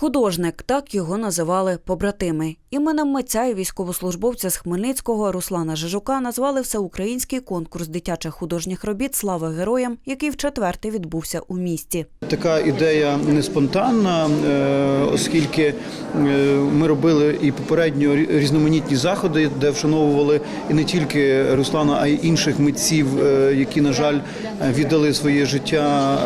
Художник, так його називали побратими. Іменем митця і військовослужбовця з Хмельницького Руслана Жижука назвали всеукраїнський конкурс дитячих художніх робіт Слава героям, який вчетверте відбувся у місті. Така ідея не спонтанна, е, оскільки е, ми робили і попередньо різноманітні заходи, де вшановували і не тільки Руслана, а й інших митців, е, які, на жаль, віддали своє життя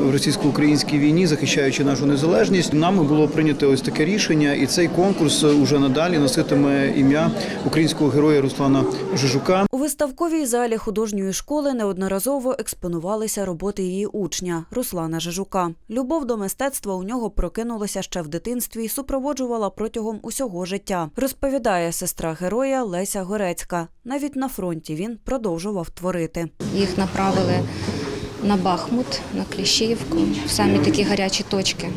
в російсько-українській війні, захищаючи нашу незалежність. Нами було прийнято ось таке рішення, і цей конкурс уже надалі носитиме ім'я українського героя Руслана Жижука. У виставковій залі художньої школи неодноразово експонувалися роботи її учня Руслана Жижука. Любов до мистецтва у нього прокинулася ще в дитинстві і супроводжувала протягом усього життя. Розповідає сестра героя Леся Горецька. Навіть на фронті він продовжував творити. Їх направили на Бахмут, на Кліщівку, в самі такі гарячі точки,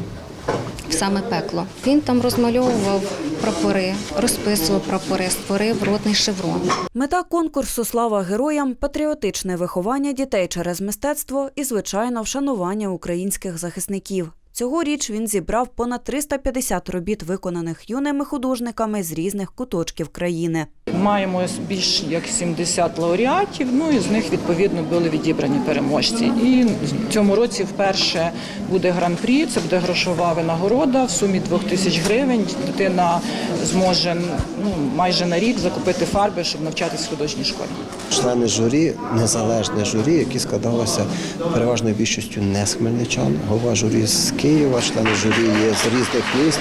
в саме пекло. Він там розмальовував прапори, розписував прапори, створив ротний шеврон. Мета конкурсу Слава героям патріотичне виховання дітей через мистецтво і, звичайно, вшанування українських захисників. Цьогоріч він зібрав понад 350 робіт, виконаних юними художниками з різних куточків країни. Маємо більш як 70 лауреатів, ну і з них відповідно були відібрані переможці. І в цьому році вперше буде гран-прі, це буде грошова винагорода в сумі 2 тисяч гривень. Дитина зможе ну, майже на рік закупити фарби, щоб навчатись в художній школі. Члени журі, незалежне журі, яке складалося переважною більшістю не з хмельничан. Голова журі з Києва, члени журі є з різних міст,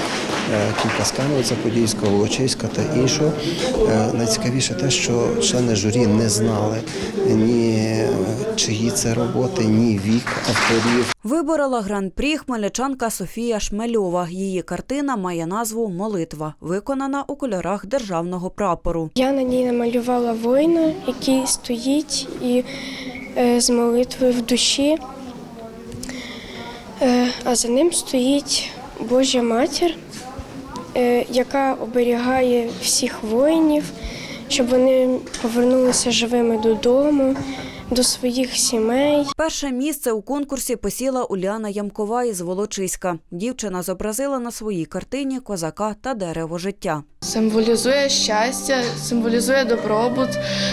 е, кілька з Кам'янця-Подільського, Волочиська та іншого. Е, Найцікавіше те, що члени журі не знали ні е, чиї це роботи, ні вік авторів. Виборола гран-прі хмельничанка Софія Шмельова. Її картина має назву Молитва, виконана у кольорах державного прапору. Я на ній намалювала воїна, який стоїть і з молитвою в душі, а за ним стоїть Божа матір, е, яка оберігає всіх воїнів, щоб вони повернулися живими додому, до своїх сімей. Перше місце у конкурсі посіла Уляна Ямкова із Волочиська. Дівчина зобразила на своїй картині козака та дерево життя. Символізує щастя, символізує добробут,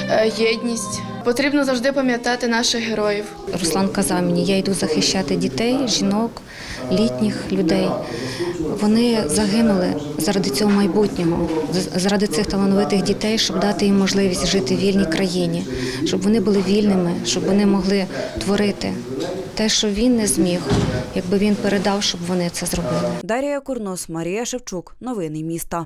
е, єдність. Потрібно завжди пам'ятати наших героїв. Руслан казав мені, я йду захищати дітей, жінок, літніх людей. Вони загинули заради цього майбутнього, заради цих талановитих дітей, щоб дати їм можливість жити в вільній країні, щоб вони були вільними, щоб вони могли творити те, що він не зміг, якби він передав, щоб вони це зробили. Дарія Курнос, Марія Шевчук. Новини міста.